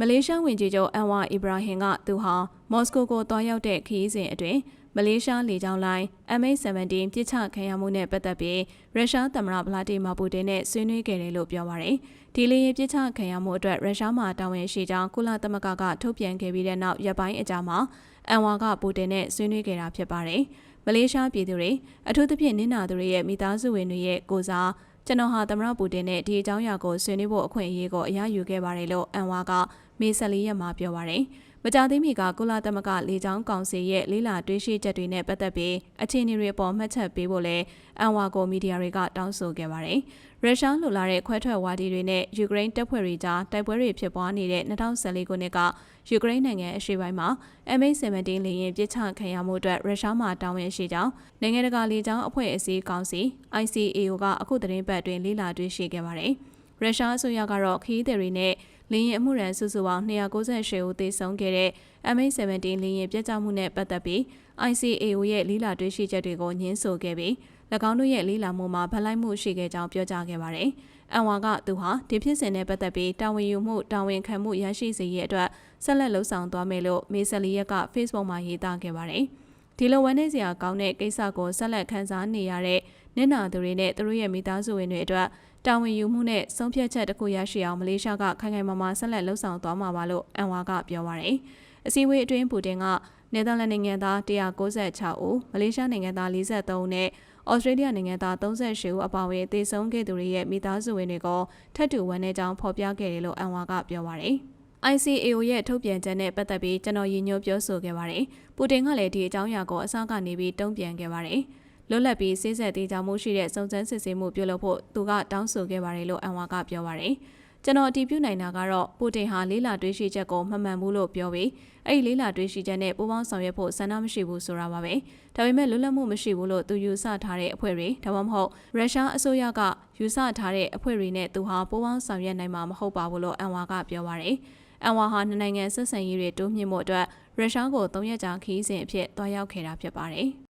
မလေးရှားဝန်ကြီးချုပ်အန်ဝါအီဘရာဟင်ကသူဟာမော်စကိုကိုတွားရောက်တဲ့ခရီးစဉ်အတွင်းမလေးရှားလေကြောင်းလိုင်း MH17 ပြစ်ချခံရမှုနဲ့ပတ်သက်ပြီးရုရှားသမ္မတဗလာတီမာပူတင်နဲ့ဆွေးနွေးခဲ့တယ်လို့ပြောပါရယ်ဒီလေယာဉ်ပြစ်ချခံရမှုအတွက်ရုရှားမှာတာဝန်ရှိကြောင်းကုလသမဂ္ဂကထုတ်ပြန်ခဲ့ပြီးတဲ့နောက်ရက်ပိုင်းအကြာမှာအန်ဝါကပူတင်နဲ့ဆွေးနွေးခဲ့တာဖြစ်ပါတယ်မလေးရှားပြည်သူတွေအထူးသဖြင့်နင်နာသူတွေရဲ့မိသားစုဝင်တွေရဲ့ကိုစား ကျွန်တော်ဟာသမရပူတင်နဲ့ဒီအကြောင်းအရာကိုဆွေးနွေးဖို့အခွင့်အရေးကိုအရယူခဲ့ပါတယ်လို့အန်ဝါကမေ14ရက်မှာပြောပါရယ် မကြသေးမီကကုလသမဂ္ဂလေကြောင်းကောင်စီရဲ့လေးလာတွေးရှိချက်တွေနဲ့ပတ်သက်ပြီးအခြေအနေတွေပေါ်မှတ်ချက်ပေးဖို့လဲအန်ဝါကိုမီဒီယာတွေကတောင်းဆိုခဲ့ပါတယ်။ရုရှားလိုလာတဲ့ခွဲထွက်ဝါဒီတွေနဲ့ယူကရိန်းတပ်ဖွဲ့တွေကြားတိုက်ပွဲတွေဖြစ်ပွားနေတဲ့2014ခုနှစ်ကယူကရိန်းနိုင်ငံအရှေ့ပိုင်းမှာ MH17 လေယာဉ်ပစ်ချခံရမှုအတွက်ရုရှားမှတာဝန်ရှိကြောင်းနိုင်ငံတကာလေကြောင်းအဖွဲ့အစည်းကောင်စီ ICAO ကအခုသတင်းပတ်တွင်လေးလာတွေ့ရှိခဲ့ပါတယ်။ရုရှားအစိုးရကတော့ခီးသည်တွေနဲ့ လင်းရင်အမှုရန်စုစုပေါင်း298ဦးသေဆုံးခဲ့တဲ့ MH17 လင်းရင်ပြတ်ကျမှုနဲ့ပတ်သက်ပြီး ICAO ရဲ့လီလာတွေ့ရှိချက်တွေကိုညှင်းဆိုခဲ့ပြီး၎င်းတို့ရဲ့လီလာမှုမှာဗလိုက်မှုရှိခဲ့ကြောင်းပြောကြားခဲ့ပါတယ်။အန်ဝါကသူဟာဒီဖြစ်စဉ်နဲ့ပတ်သက်ပြီးတာဝန်ယူမှုတာဝန်ခံမှုရရှိစေရတဲ့အတွက်ဆက်လက်လှုပ်ဆောင်သွားမယ်လို့မေဆယ်လီယက်က Facebook မှာရေးသားခဲ့ပါတယ်။ဒီလိုဝန်နေစရာကောင်းတဲ့ကိစ္စကိုဆက်လက်ခန်းစားနေရတဲ့ နင့်နာသူတွေနဲ့သူတို့ရဲ့မိသားစုဝင်တွေအတွက်တာဝန်ယူမှုနဲ့ဆုံးဖြတ်ချက်တစ်ခုရရှိအောင်မလေးရှားကခိုင်ခိုင်မာမာဆက်လက်လှုပ်ဆောင်သွားမှာပါလို့အန်ဝါကပြောပါရယ်အစည်းအဝေးအတွင်းပူတင်ကနယ်သာလန်နိုင်ငံသား196ဦးမလေးရှားနိုင်ငံသား43ဦးနဲ့ဩစတြေးလျနိုင်ငံသား38ဦးအပါအဝင်သေဆုံးခဲ့သူတွေရဲ့မိသားစုဝင်တွေကိုထပ်တူဝန်ထဲကြောင်းဖော်ပြခဲ့တယ်လို့အန်ဝါကပြောပါရယ် ICAO ရဲ့ထုတ်ပြန်ချက်နဲ့ပတ်သက်ပြီးကျွန်တော်ရည်ညွှန်းပြောဆိုခဲ့ပါတယ်။ပူတင်ကလည်းဒီအကြောင်းအရာကိုအစကနေပြီးတုံ့ပြန်ခဲ့ပါတယ်။ လွတ်လပ်ပြီးစစ်ဆက်သေးကြမှုရှိတဲ့စုံစမ်းစစ်ဆေးမှုပြုလုပ်ဖို့သူကတောင်းဆိုခဲ့ပါတယ်လို့အန်ဝါကပြောပါတယ်။ကျွန်တော်အတည်ပြုနိုင်တာကတော့ပူတင်ဟာလေးလာတွေးရှိချက်ကိုမှန်မှန်ဘူးလို့ပြောပြီးအဲ့ဒီလေးလာတွေးရှိချက်နဲ့ပူးပေါင်းဆောင်ရွက်ဖို့ဆန္ဒမရှိဘူးဆိုတာပါပဲ။ဒါပေမဲ့လွတ်လပ်မှုမရှိဘူးလို့သူယူဆထားတဲ့အဖွဲ့တွေဒါမှမဟုတ်ရုရှားအစိုးရကယူဆထားတဲ့အဖွဲ့တွေနဲ့သူဟာပူးပေါင်းဆောင်ရွက်နိုင်မှာမဟုတ်ပါဘူးလို့အန်ဝါကပြောပါတယ်။အန်ဝါဟာနှစ်နိုင်ငံဆက်ဆံရေးတွေတိုးမြှင့်မှုအတွက်ရုရှားကို၃ရက်ကြာခီးစဉ်အဖြစ်တွားရောက်ခဲ့တာဖြစ်ပါတယ်။